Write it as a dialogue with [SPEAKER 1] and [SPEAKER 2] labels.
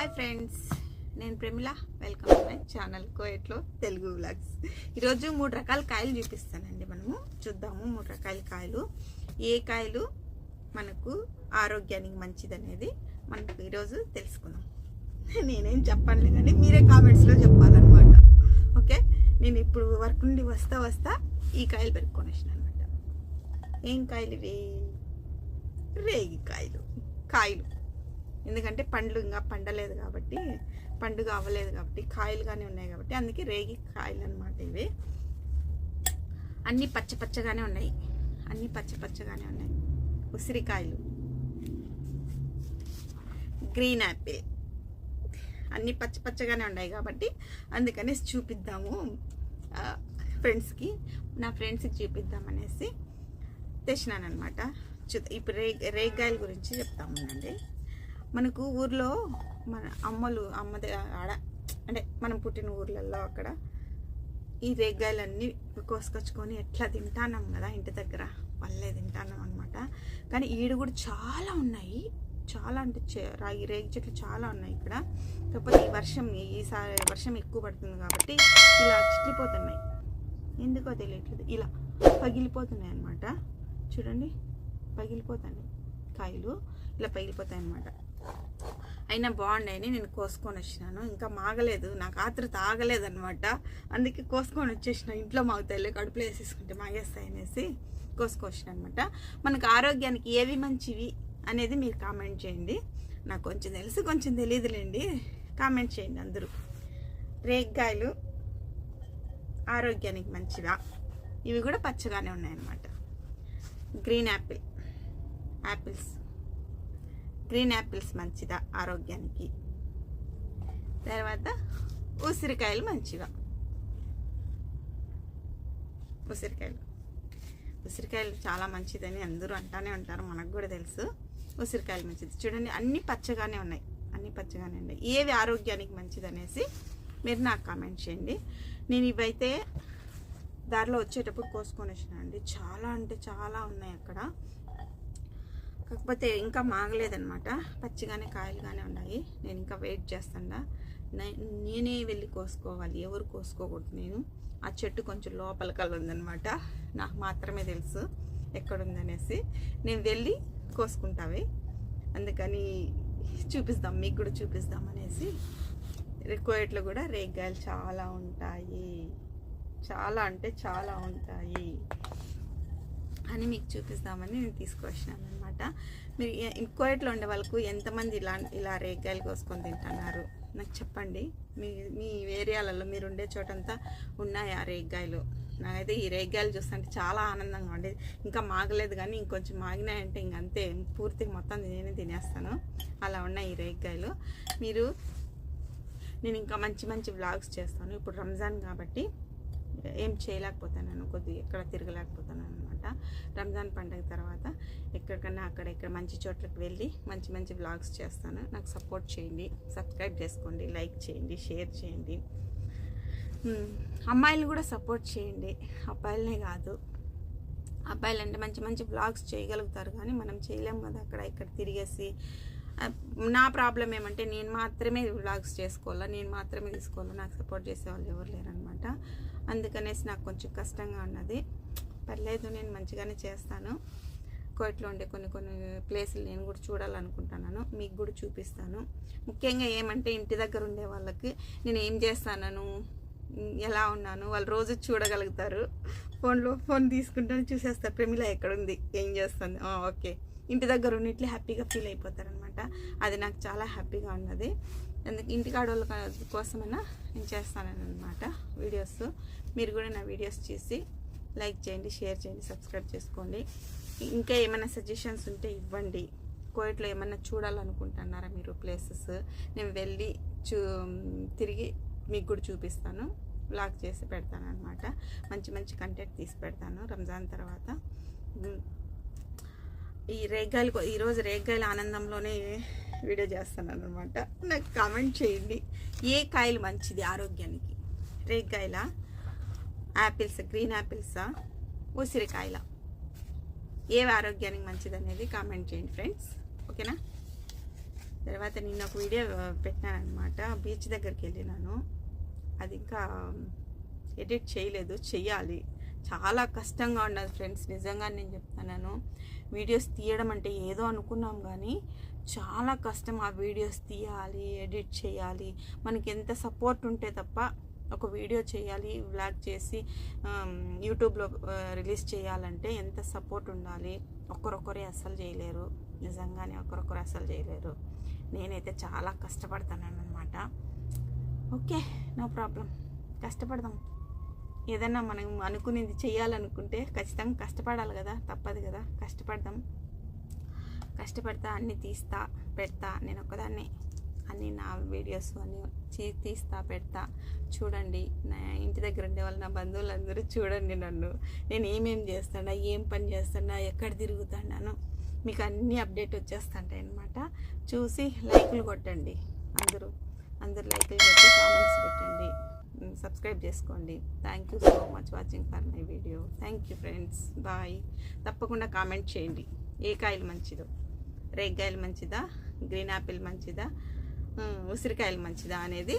[SPEAKER 1] Hi friends నేను Pramila. Welcome to my channel కోయట్లో Telugu vlogs ఈరోజు మూడు రకాల కాయలు చూపిస్తానండి మనము. చూద్దాము మూడు రకాల కాయలు. ఏ కాయలు మనకు ఆరోగ్యానికి మంచిది అనేది మనకు ఈరోజు తెలుసుకుందాం. నేనేం చెప్పండి కానీ మీరే కామెంట్స్లో చెప్పాలన్నమాట. ఓకే? నేను ఇప్పుడు వర్క్ నుండి వస్తా వస్తా ఈ కాయలు పెట్టుకొని వచ్చిన అనమాట ఏం కాయలు ఇవి? రేగి కాయలు. కాయలు. ఎందుకంటే పండ్లు ఇంకా పండలేదు కాబట్టి పండుగ అవ్వలేదు కాబట్టి కాయలు కానీ ఉన్నాయి కాబట్టి అందుకే రేగి కాయలు అనమాట ఇవి. అన్నీ పచ్చ పచ్చగానే ఉన్నాయి. అన్నీ పచ్చ పచ్చగానే ఉన్నాయి. ఉసిరికాయలు. Green apple. అన్నీ పచ్చ పచ్చగానే ఉన్నాయి కాబట్టి అందుకనేసి చూపిద్దాము ఫ్రెండ్స్కి. నా ఫ్రెండ్స్కి చూపిద్దామనేసి తెచ్చినానమాట చూ ఇప్పుడు రే రేగాయల గురించి చెప్తామునండి మనకు ఊర్లో మన అమ్మలు అమ్మది ఆడ అంటే మనం పుట్టిన ఊర్లలో అక్కడ ఈ రేగాయలన్నీ కోసుకొచ్చుకొని ఎట్లా తింటాన్నాం కదా ఇంటి దగ్గర. పల్లె తింటాన్నాం అనమాట కానీ ఈడు కూడా చాలా ఉన్నాయి. చాలా అంటే రాగి రేగి చెట్లు చాలా ఉన్నాయి ఇక్కడ. కాకపోతే ఈ వర్షం ఈసారి వర్షం ఎక్కువ పడుతుంది కాబట్టి ఇలా చిట్లిపోతున్నాయి. ఎందుకో తెలియట్లేదు. ఇలా పగిలిపోతున్నాయి అన్నమాట. చూడండి. పగిలిపోతాయి కాయలు ఇలా పగిలిపోతాయి అన్నమాట. అయినా బాగుండని నేను కోసుకొని వచ్చినాను. ఇంకా మాగలేదు నాకు ఆతృత ఆగలేదు అనమాట అందుకే కోసుకొని వచ్చేసిన. ఇంట్లో మాగుతాయి కడుపులో వేసేసుకుంటే మాగేస్తాయి అనేసి కోసుకొచ్చిన అనమాట మనకు ఆరోగ్యానికి ఏవి మంచివి అనేది మీరు కామెంట్ చేయండి. నాకు కొంచెం తెలుసు కొంచెం తెలియదులేండి కామెంట్ చేయండి అందరూ. రేగ్గాయలు ఆరోగ్యానికి మంచివా? ఇవి కూడా పచ్చగానే ఉన్నాయన్నమాట. Green apple. Apples. Green apples మంచిదా ఆరోగ్యానికి? తర్వాత ఉసిరికాయలు మంచివా ఉసిరికాయలు. ఉసిరికాయలు చాలా మంచిదని అందరూ అంటానే ఉంటారు మనకు కూడా తెలుసు. ఉసిరికాయలు మంచిది. చూడండి అన్ని పచ్చగానే ఉన్నాయి. అన్ని పచ్చగానే ఉన్నాయి. ఏవి ఆరోగ్యానికి మంచిది అనేసి మీరు నాకు కామెంట్ చేయండి. నేను ఇవైతే దారిలో వచ్చేటప్పుడు కోసుకొని వచ్చినానండి చాలా అంటే చాలా ఉన్నాయి అక్కడ. కాకపోతే ఇంకా మాగలేదనమాట పచ్చిగానే కాయలుగానే ఉన్నాయి. నేను ఇంకా వెయిట్ చేస్తాను నేనే వెళ్ళి కోసుకోవాలి. ఎవరు కోసుకోకూడదు నేను. ఆ చెట్టు కొంచెం లోపల కల ఉందనమాట నాకు మాత్రమే తెలుసు ఎక్కడుందనేసి. నేను వెళ్ళి కోసుకుంటావి. అందుకని చూపిస్తాం. మీకు కూడా చూపిస్తాం అనేసి. కోయట్లో కూడా రేగ్గాయలు చాలా ఉంటాయి. చాలా అంటే చాలా ఉంటాయి. అని మీకు చూపిస్తామని నేను తీసుకొచ్చినాను అనమాట మీరు ఎ- ఉండే వాళ్ళకు ఎంతమంది ఇలా ఇలా రేగ్గాయలు కోసుకొని తింటున్నారు? నాకు చెప్పండి. మీ మీ ఏరియాలలో మీరు ఉండే చోటంతా ఉన్నాయి ఆ రేగ్గాయలు? నాకైతే ఈ రేగ్గాయలు చూస్తుంటే చాలా ఆనందంగా ఉండేది ఇంకా మాగలేదు కానీ ఇంకొంచెం మాగినాయంటే ఇంక అంతే. పూర్తిగా మొత్తం నేనే తినేస్తాను. అలా ఉన్నాయి ఈ రేగ్గాయలు. మీరు నేను ఇంకా మంచి మంచి వ్లాగ్స్ చేస్తాను. ఇప్పుడు రంజాన్ కాబట్టి ఏం చేయలేకపోతానని కొద్దిగా ఎక్కడ తిరగలేకపోతాను అనమాట రంజాన్ పండుగ తర్వాత ఎక్కడికన్నా అక్కడ ఇక్కడ మంచి చోట్లకు వెళ్ళి మంచి మంచి వ్లాగ్స్ చేస్తాను. నాకు సపోర్ట్ చేయండి సబ్స్క్రైబ్ చేసుకోండి లైక్ చేయండి షేర్ చేయండి. అమ్మాయిలు కూడా సపోర్ట్ చేయండి. అబ్బాయిలనే కాదు. అబ్బాయిలు అంటే మంచి మంచి బ్లాగ్స్ చేయగలుగుతారు కానీ మనం చేయలేము కదా అక్కడ ఇక్కడ తిరిగేసి నా ప్రాబ్లం ఏమంటే నేను మాత్రమే వ్లాగ్స్ చేసుకోవాలా నేను మాత్రమే తీసుకోవాలా నాకు సపోర్ట్ చేసే వాళ్ళు ఎవరు లేరనమాట అందుకనేసి నాకు కొంచెం కష్టంగా ఉన్నది. పర్లేదు నేను మంచిగానే చేస్తాను. కోయట్లో ఉండే కొన్ని కొన్ని ప్లేసులు నేను కూడా చూడాలనుకుంటున్నాను. మీకు కూడా చూపిస్తాను. ముఖ్యంగా ఏమంటే ఇంటి దగ్గర ఉండే వాళ్ళకి నేను ఏం చేస్తాను ఎలా ఉన్నాను వాళ్ళు రోజు చూడగలుగుతారు. ఫోన్లో ఫోన్ తీసుకుంటాను చూసేస్తారు ప్రమిళ ఎక్కడుంది? ఏం చేస్తుంది? ఓకే. ఇంటి దగ్గర ఉన్నట్లు హ్యాపీగా ఫీల్ అయిపోతారనమాట అది నాకు చాలా హ్యాపీగా ఉన్నది. అందుకు ఇంటికాడ వాళ్ళ కోసమైనా నేను చేస్తానన్నమాట వీడియోస్. మీరు కూడా నా వీడియోస్ చూసి లైక్ చేయండి షేర్ చేయండి సబ్స్క్రైబ్ చేసుకోండి. ఇంకా ఏమైనా సజెషన్స్ ఉంటే ఇవ్వండి. కోయట్లో ఏమైనా చూడాలనుకుంటున్నారా మీరు ప్లేసెస్? నేను వెళ్ళి చూ తిరిగి మీకు కూడా చూపిస్తాను. బ్లాగ్ చేసి పెడతాను అనమాట మంచి మంచి కంటెంట్ తీసి పెడతాను. రంజాన్ తర్వాత. ఈ రేగ్గాయలు ఈరోజు రేగ్గాయల ఆనందంలోనే వీడియో చేస్తున్నాను అనమాట నాకు కామెంట్ చేయండి. ఏ కాయలు మంచిది ఆరోగ్యానికి? రేగ్గాయల యాపిల్స్ గ్రీన్ యాపిల్సా ఉసిరికాయల. ఏవి ఆరోగ్యానికి మంచిది అనేది కామెంట్ చేయండి ఫ్రెండ్స్ ఓకేనా తర్వాత నిన్న ఒక వీడియో పెట్టినానమాట బీచ్ దగ్గరికి వెళ్ళినాను. అది ఇంకా ఎడిట్ చేయలేదు. చెయ్యాలి. చాలా కష్టంగా ఉన్నది ఫ్రెండ్స్. నిజంగా నేను చెప్తున్నాను. వీడియోస్ తీయడం అంటే ఏదో అనుకున్నాం కానీ చాలా కష్టం ఆ వీడియోస్ తీయాలి ఎడిట్ చేయాలి. మనకి ఎంత సపోర్ట్ ఉంటే తప్ప ఒక వీడియో చేయాలి వ్లాగ్ చేసి యూట్యూబ్లో రిలీజ్ చేయాలంటే ఎంత సపోర్ట్ ఉండాలి? ఒక్కరొక్కరే అస్సలు చేయలేరు. నిజంగానే ఒక్కరొక్కరు అస్సలు చేయలేరు. నేనైతే చాలా కష్టపడతాను అనమాట ఓకే నో ప్రాబ్లం. కష్టపడదాం. ఏదన్నా మనం అనుకునేది చేయాలనుకుంటే ఖచ్చితంగా కష్టపడాలి కదా తప్పదు కదా. కష్టపడదాం. కష్టపడతా అన్నీ తీస్తా పెడతా నేను ఒకదాన్ని అన్ని నా వీడియోస్ అన్ని తీస్తా పెడతా. చూడండి నా ఇంటి దగ్గర ఉండే వాళ్ళు నా బంధువులందరూ చూడండి నన్ను. నేను ఏమేం చేస్తాడా ఏం పని చేస్తాడా ఎక్కడ తిరుగుతాడాను మీకు అన్నీ అప్డేట్ వచ్చేస్తుంటాయి అనమాట చూసి లైక్లు కొట్టండి. అందరూ అందరు లైక్లు కొట్టి కామెంట్స్ పెట్టండి. సబ్స్క్రైబ్ చేసుకోండి. Thank you so much watching for my video thank you friends bye తప్పకుండా కామెంట్ చేయండి. ఏ కాయలు మంచిదో? రేగ్గాయలు మంచిదా? గ్రీన్ యాపిల్ మంచిదా? ఉసిరికాయలు మంచిదా అనేది